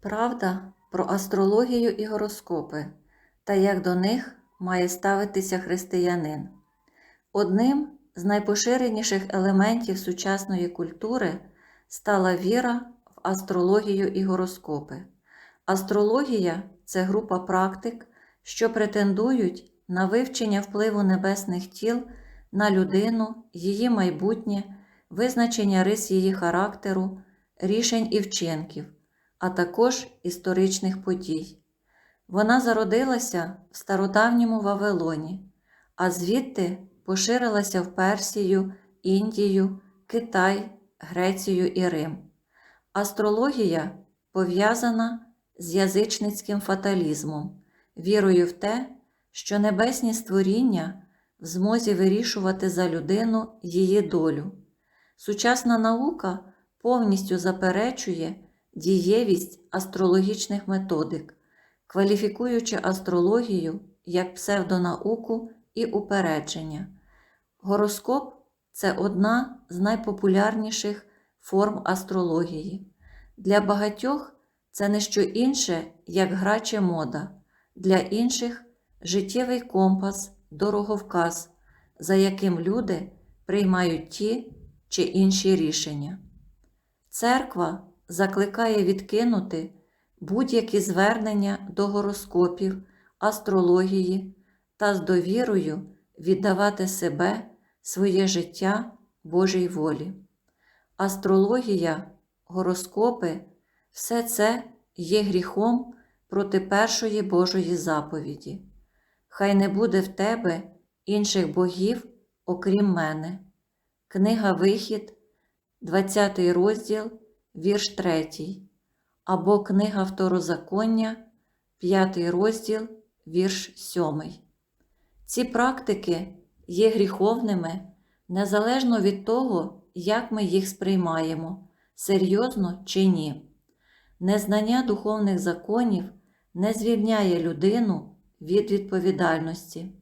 Правда про астрологію і гороскопи та як до них має ставитися християнин. Одним з найпоширеніших елементів сучасної культури стала віра в астрологію і гороскопи. Астрологія це група практик, що претендують на вивчення впливу небесних тіл на людину, її майбутнє, визначення рис її характеру, рішень і вчинків, а також історичних подій. Вона зародилася в стародавньому Вавилоні, а звідти поширилася в Персію, Індію, Китай, Грецію і Рим. Астрологія пов'язана з язичницьким фаталізмом, вірою в те, що небесні створіння в змозі вирішувати за людину її долю. Сучасна наука повністю заперечує дієвість астрологічних методик, кваліфікуючи астрологію як псевдонауку і упередження. Гороскоп це одна з найпопулярніших форм астрології. Для багатьох це не що інше, як гра чи мода, для інших життєвий компас, дороговказ, за яким люди приймають ті чи інші рішення. Церква закликає відкинути будь-які звернення до гороскопів, астрології та з довірою віддавати себе, своє життя Божій волі. Астрологія, гороскопи все це є гріхом проти першої Божої заповіді. Хай не буде в тебе інших богів, окрім мене. Книга Вихід, 20 розділ, вірш 3, або Книга Второзаконня, 5 розділ, вірш 7. Ці практики є гріховними незалежно від того, як ми їх сприймаємо, серйозно чи ні. Незнання духовних законів не звільняє людину від відповідальності.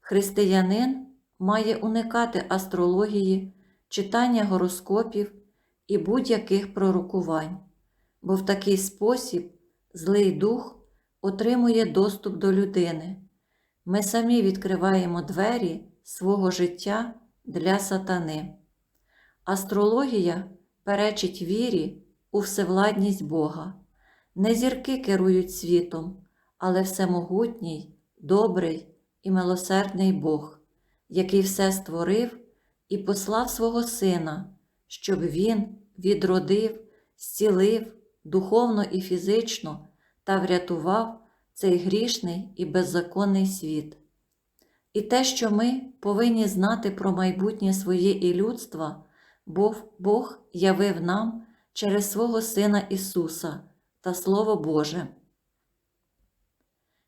Християнин має уникати астрології, читання гороскопів і будь-яких пророкувань, бо в такий спосіб злий дух отримує доступ до людини. Ми самі відкриваємо двері свого життя для сатани. Астрологія перечить вірі у всевладність Бога. Не зірки керують світом, але всемогутній, добрий і милосердний Бог, який все створив і послав свого Сина, щоб Він відродив, зцілив духовно і фізично та врятував цей грішний і беззаконний світ. І те, що ми повинні знати про майбутнє своє і людства, Бог, Бог явив нам через свого Сина Ісуса та Слово Боже.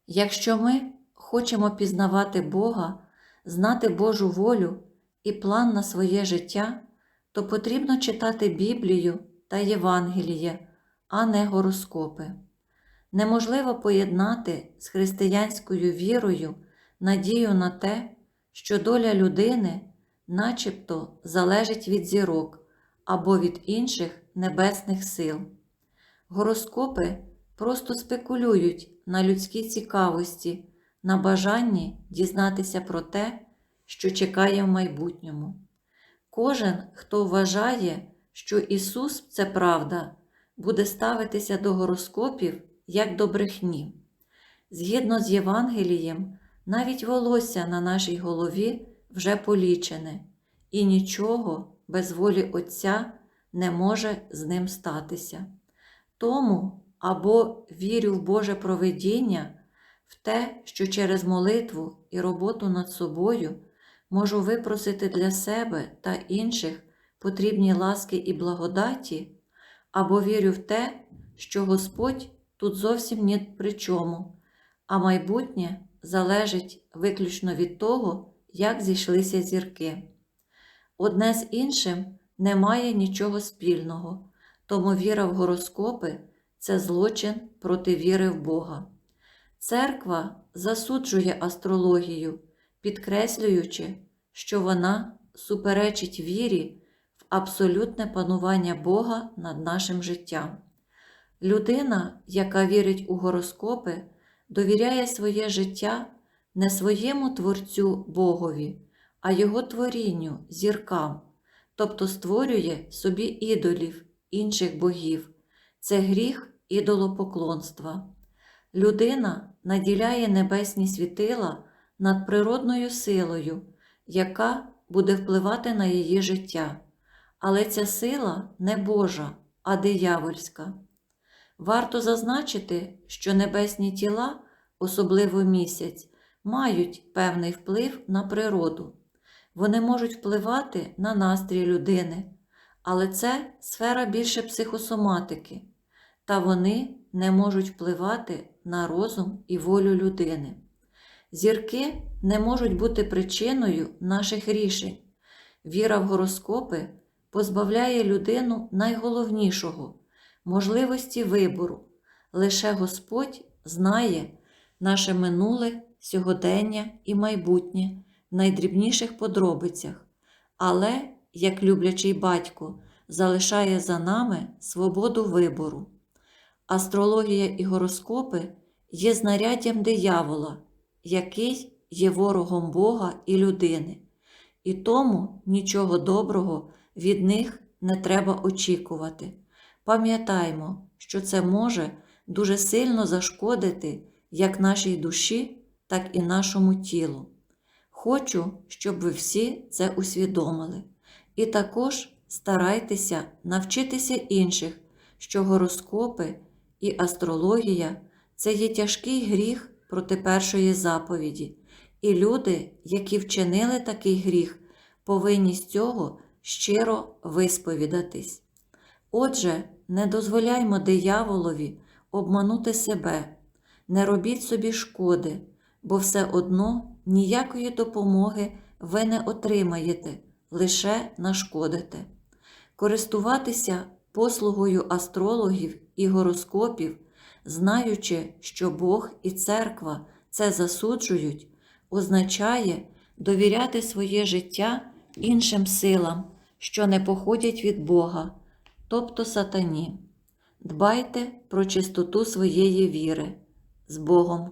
Якщо ми хочемо пізнавати Бога, знати Божу волю і план на своє життя, то потрібно читати Біблію та Євангеліє, а не гороскопи. Неможливо поєднати з християнською вірою надію на те, що доля людини начебто залежить від зірок або від інших небесних сил. Гороскопи просто спекулюють на людській цікавості, на бажанні дізнатися про те, що чекає в майбутньому. Кожен, хто вважає, що Ісус це правда, буде ставитися до гороскопів як до брехні. Згідно з Євангелієм, навіть волосся на нашій голові вже полічене, і нічого без волі Отця не може з ним статися. Тому або вірю в Боже провидіння, в те, що через молитву і роботу над собою можу випросити для себе та інших потрібні ласки і благодаті, або вірю в те, що Господь тут зовсім ні при чому, а майбутнє залежить виключно від того, як зійшлися зірки. Одне з іншим не має нічого спільного, тому віра в гороскопи це злочин проти віри в Бога. Церква засуджує астрологію, підкреслюючи, що вона суперечить вірі в абсолютне панування Бога над нашим життям. Людина, яка вірить у гороскопи, довіряє своє життя не своєму творцю Богові, а його творінню, зіркам, тобто створює собі ідолів, інших богів. Це гріх ідолопоклонства. Людина наділяє небесні світила над природною силою, яка буде впливати на її життя. Але ця сила не Божа, а диявольська. Варто зазначити, що небесні тіла, особливо місяць, мають певний вплив на природу. Вони можуть впливати на настрій людини, але це сфера більше психосоматики, та вони не можуть впливати на розум і волю людини. Зірки не можуть бути причиною наших рішень. Віра в гороскопи позбавляє людину найголовнішого можливості вибору. Лише Господь знає наше минуле, сьогодення і майбутнє в найдрібніших подробицях, але, як люблячий батько, залишає за нами свободу вибору. Астрологія і гороскопи є знаряддям диявола, який є ворогом Бога і людини, і тому нічого доброго від них не треба очікувати. Пам'ятаймо, що це може дуже сильно зашкодити як нашій душі, так і нашому тілу. Хочу, щоб ви всі це усвідомили. І також старайтеся навчитися інших, що гороскопи і астрологія це є тяжкий гріх проти першої заповіді, і люди, які вчинили такий гріх, повинні з цього щиро висповідатись. Отже, не дозволяймо дияволові обманути себе, не робіть собі шкоди, бо все одно ніякої допомоги ви не отримаєте, лише нашкодите. Користуватися послугою астрологів і гороскопів, знаючи, що Бог і церква це засуджують, означає довіряти своє життя іншим силам, що не походять від Бога, тобто сатані. Дбайте про чистоту своєї віри з Богом.